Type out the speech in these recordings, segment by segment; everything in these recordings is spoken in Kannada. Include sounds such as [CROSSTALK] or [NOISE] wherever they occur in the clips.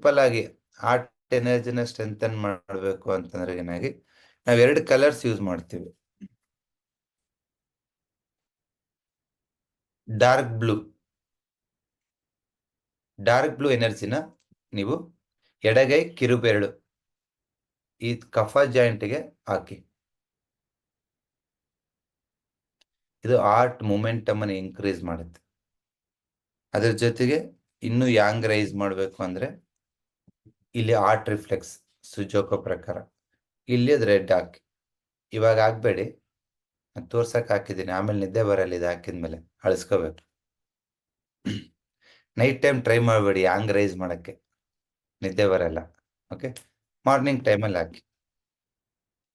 ಸಿಂಪಲ್ ಆಗಿ ಹಾರ್ಟ್ ಎನರ್ಜಿನ ಸ್ಟ್ರೆಂಥನ್ ಮಾಡಬೇಕು ಅಂತಂದ್ರೆ ಏನಾಗಿ ನಾವ್ ಎರಡು ಕಲರ್ಸ್ ಯೂಸ್ ಮಾಡ್ತೀವಿ. ಡಾರ್ಕ್ ಬ್ಲೂ ಡಾರ್ಕ್ ಬ್ಲೂ ಎನರ್ಜಿನ ನೀವು ಎಡಗೈ ಕಿರುಬೆರಳು ಈ ಕಫ ಜಾಯಿಂಟ್ಗೆ ಹಾಕಿ. ಇದು ಆರ್ಟ್ ಮೂಮೆಂಟಮ್ ಅನ್ನು ಇನ್ಕ್ರೀಸ್ ಮಾಡುತ್ತೆ. ಅದ್ರ ಜೊತೆಗೆ ಇನ್ನು ಯಾಂಗ್ ರೈಸ್ ಮಾಡಬೇಕು ಅಂದ್ರೆ ಇಲ್ಲಿ ಆರ್ಟ್ ರಿಫ್ಲೆಕ್ಸ್ ಸುಜೋಕೋ ಪ್ರಕಾರ. ಇಲ್ಲಿ ಅದು ರೆಡ್ ಹಾಕಿ ಇವಾಗ ಹಾಕ್ಬೇಡಿ ನಾನು ತೋರ್ಸಕ್ ಹಾಕಿದ್ದೀನಿ. ಆಮೇಲೆ ನಿದ್ದೆ ಬರಲ್ಲ ಇದು ಹಾಕಿದ್ಮೇಲೆ. ಅಳಿಸ್ಕೋಬೇಕು. ನೈಟ್ [CLEARS THROAT] ಟೈಮ್ ಟ್ರೈ ಮಾಡಬೇಡಿ. ಹ್ಯಾಂಗ್ ರೈಸ್ ಮಾಡೋಕ್ಕೆ. ನಿದ್ದೆ ಬರಲ್ಲ. ಓಕೆ ಮಾರ್ನಿಂಗ್ ಟೈಮಲ್ಲಿ ಹಾಕಿ.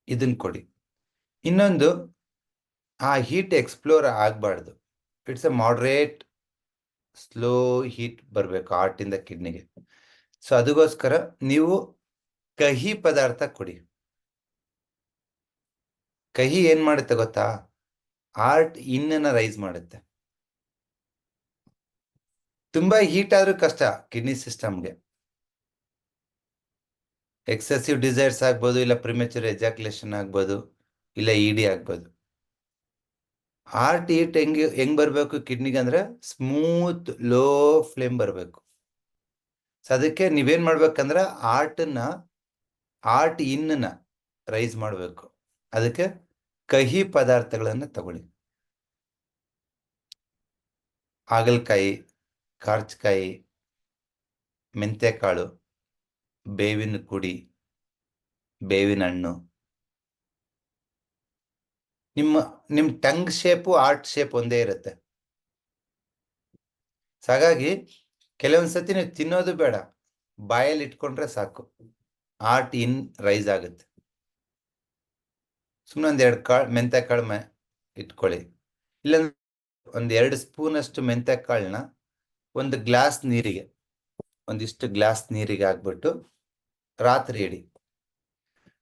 ಇದನ್ನ ಕೊಡಿ. ಇನ್ನೊಂದು, ಆ ಹೀಟ್ ಎಕ್ಸ್ಪ್ಲೋರ್ ಆಗಬಾರ್ದು. It's a moderate slow heat ಬರಬೇಕು. ಹಾರ್ಟಿಂದ ಕಿಡ್ನಿಗೆ ಸೊ ಅದಕ್ಕೋಸ್ಕರ ನೀವು ಕಹಿ ಪದಾರ್ಥ ಕೊಡಿ. ಕಹಿ ಏನ್ ಮಾಡುತ್ತೆ ಗೊತ್ತಾ? ಆರ್ಟ್ ಇನ್ನನ್ನ ರೈಸ್ ಮಾಡುತ್ತೆ. ತುಂಬಾ ಹೀಟ್ ಆದ್ರೂ ಕಷ್ಟ ಕಿಡ್ನಿ ಸಿಸ್ಟಮ್ಗೆ. ಎಕ್ಸೆಸಿವ್ ಡಿಸೈರ್ಸ್ ಆಗ್ಬೋದು, ಇಲ್ಲ ಪ್ರಿಮೆಚೂರ್ ಎಜಾಕ್ಯುಲೇಷನ್ ಆಗ್ಬೋದು, ಇಲ್ಲ ಇಡಿ ಆಗ್ಬೋದು. ಆರ್ಟ್ ಹೀಟ್ ಹೆಂಗೆ, ಹೆಂಗ್ ಬರಬೇಕು ಕಿಡ್ನಿಗೆ ಅಂದ್ರೆ ಸ್ಮೂತ್, ಲೋ ಫ್ಲೇಮ್ ಬರಬೇಕು. ಸೊ ಅದಕ್ಕೆ ನೀವೇನ್ ಮಾಡ್ಬೇಕಂದ್ರೆ ಆರ್ಟನ್ನ ಆರ್ಟ್ ಇನ್ನನ್ನ ರೈಸ್ ಮಾಡಬೇಕು. ಅದಕ್ಕೆ ಕಹಿ ಪದಾರ್ಥಗಳನ್ನು ತಗೊಳ್ಳಿ. ಹಾಗಲಕಾಯಿ ಕಾರ್ಚ್ಕಾಯಿ ಮೆಂತ್ಯಕಾಳು, ಬೇವಿನ ಕುಡಿ ಬೇವಿನ ಹಣ್ಣು. ನಿಮ್ಮ ನಿಮ್ಮ ಟಂಗ್ ಶೇಪು, ಆರ್ಟ್ ಶೇಪ್ ಒಂದೇ ಇರುತ್ತೆ. ಸೊ ಹಾಗಾಗಿ ಕೆಲವೊಂದ್ಸತಿ ನೀವು ತಿನ್ನೋದು ಬೇಡ. ಬಾಯಲ್ಲಿ ಇಟ್ಕೊಂಡ್ರೆ ಸಾಕು. ಆರ್ಟ್ ಇನ್ ರೈಸ್ ಆಗುತ್ತೆ. ಸುಮ್ಮನೆ ಒಂದು ಎರಡು ಕಾಳು ಮೆಂತ್ಯ ಕಾಳು ಮೆ ಇಟ್ಕೊಳ್ಳಿ. ಇಲ್ಲಂದ್ರೆ ಒಂದು ಎರಡು ಸ್ಪೂನ್ ಅಷ್ಟು ಮೆಂತ್ಯ ಕಾಳನ್ನ ಒಂದು ಗ್ಲಾಸ್ ನೀರಿಗೆ, ಒಂದಿಷ್ಟು ಗ್ಲಾಸ್ ನೀರಿಗೆ ಹಾಕ್ಬಿಟ್ಟು ರಾತ್ರಿ ಇಡಿ.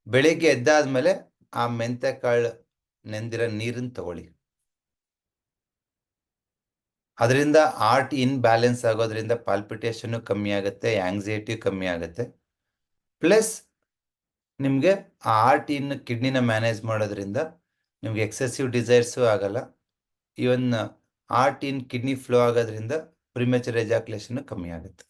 ಬೆಳಿಗ್ಗೆ ಎದ್ದಾದ್ಮೇಲೆ ಆ ಮೆಂತ್ಯ ಕಾಳು ನೆಂದಿರೋ ನೀರನ್ನು ತಗೊಳ್ಳಿ. ಅದರಿಂದ ಆರ್ಟ್ ಇನ್ ಬ್ಯಾಲೆನ್ಸ್ ಆಗೋದ್ರಿಂದ ಪಾಲ್ಪಿಟೇಷನ್ ಕಮ್ಮಿ ಆಗುತ್ತೆ ಆಂಗ್ಸೈಟಿ ಕಮ್ಮಿ ಆಗುತ್ತೆ. ಪ್ಲಸ್ ನಿಮಗೆ ಆ ಆರ್ಟ್ ಇನ್ ಕಿಡ್ನಿನ ಮ್ಯಾನೇಜ್ ಮಾಡೋದ್ರಿಂದ ನಿಮ್ಗೆ ಎಕ್ಸೆಸಿವ್ ಡಿಸೈರ್ಸು ಆಗಲ್ಲ. Even heart in kidney flow ಆಗೋದ್ರಿಂದ ಪ್ರಿಮೆಚರ್ ಎಜಾಕ್ಯುಲೇಷನ್ ಕಮ್ಮಿ ಆಗುತ್ತೆ.